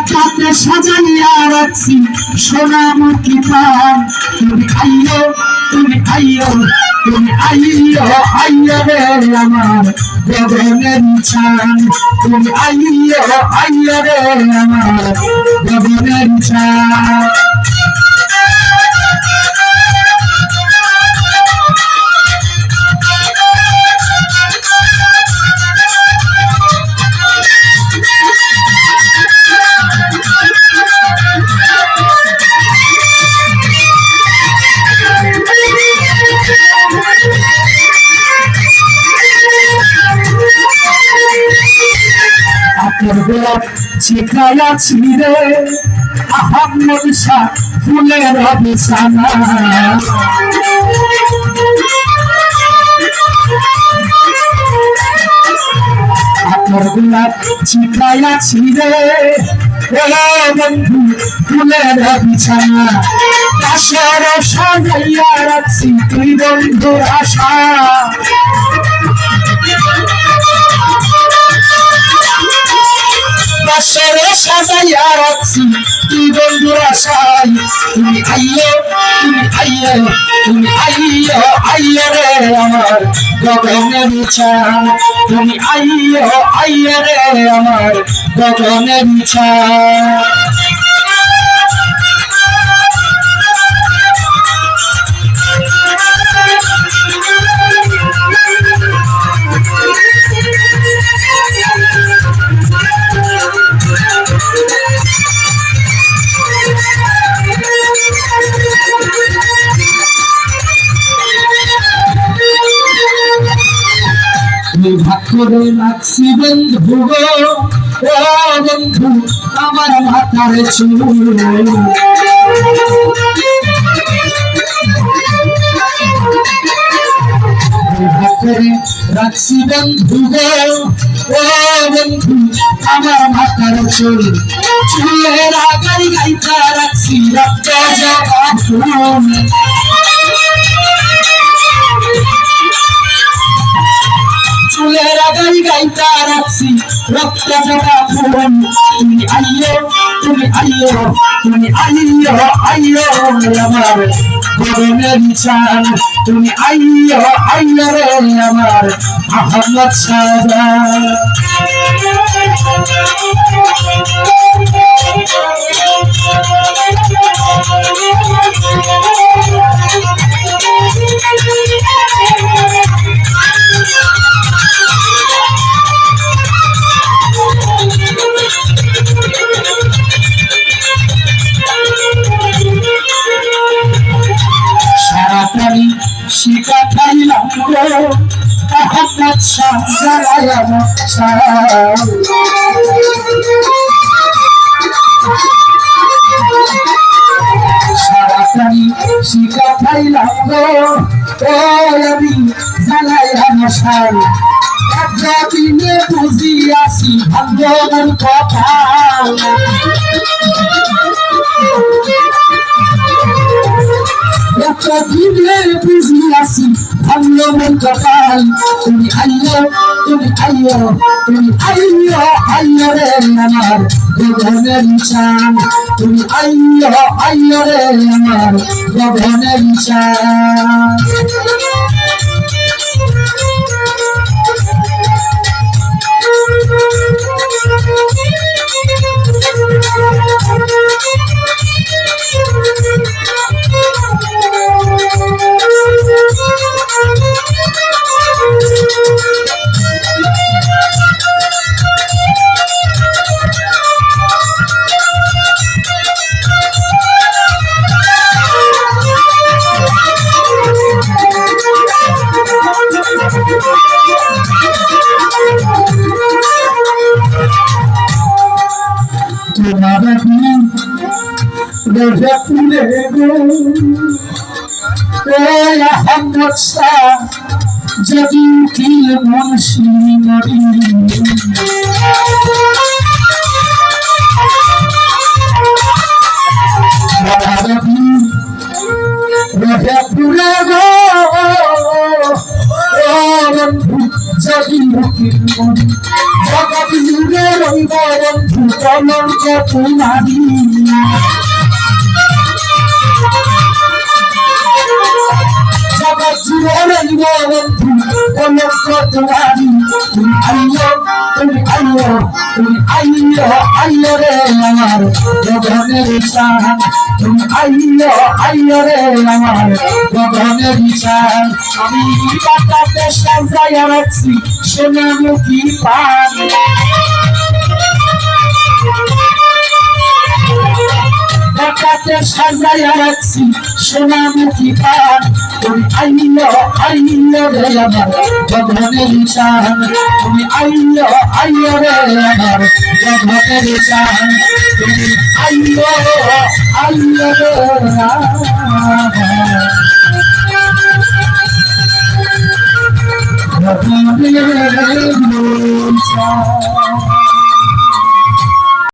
পাতাতে সাজাইয়া রাখছি। সোনা মুখি পান তুমি খাইও তুমি খাইও, তুমি আইয়ো আইয়া রে আমার গগনের চান। তুমি আইয়ো আইয়া রে আমার গগনের চান। আপনার গোলাপ শিখাইয়া ছিঁড়ে আহম্মদ শাহ ফুলের বিছানা আপনার গোলাপ শিখাইয়া ছিঁড়ে বন্ধু রাখছি তুই বন্ধুর আশা বাসরে সাজাইয়া রাখছি তুই বন্ধুর আশাই তুমি আইয়ো তুমি আইয়ো তুমি আইয়ো আইয়ো রে আমার গগনের চান তুমি আইয়ো আইয়ো রে আমার গগনের চান ভাগ করে রাখছি বন্ধু গো ও বন্ধু, আমার মাথার চুল করে রাখছি বন্ধু গো ও বন্ধু, আমার মাথার চুল। চুলের আগাই গাইতা রাখছি রক্ত জবা চুলের আগাই গাইতা রাখছি। রক্ত জবা ফুল তুমি আইয়ো তুমি আইয়ো তুমি আইয়ো আইয়ো আমার। গরমের চান তুমি আইয়ো আইয়ো রে আমার। আহমদ সাজা। সারাটারি শিকা খাইলাম গো ও আমি জালায়াম শাহ একদিনে কথা বুঝি কপাল তুমি আইয়ো তুমি আইয়ো তুমি আইয়ো আইয়ো রে আমার গগনের চান তুমি আইয়ো আইয়ো রে আমার গগনের চান পুরে গো আহমদ শাহ যদি উঠিল মনসি মরি রোজা পুরে গো যদি কলঙ্ক তোমারি জগৎ জীবনের বন্ধু কলঙ্ক তোমারি তুমি আইয়ো তুমি আইয়ো তুমি আইয়ো আইয়ো রে আমার গগনের চান তুমি আইয়ো আইয়ো রে আমার গগনের চান আমি বাতাতে রাখছি সোনামুখী পান বাতাতে সাজাইয়া রাখছি সোনামুখী পান তুমি আইয়ো আইয়ো রে আমার গগনের চান। তুমি আইয়ো আইয়ো রে আমার তুমি আইয়ো আইয়ো রে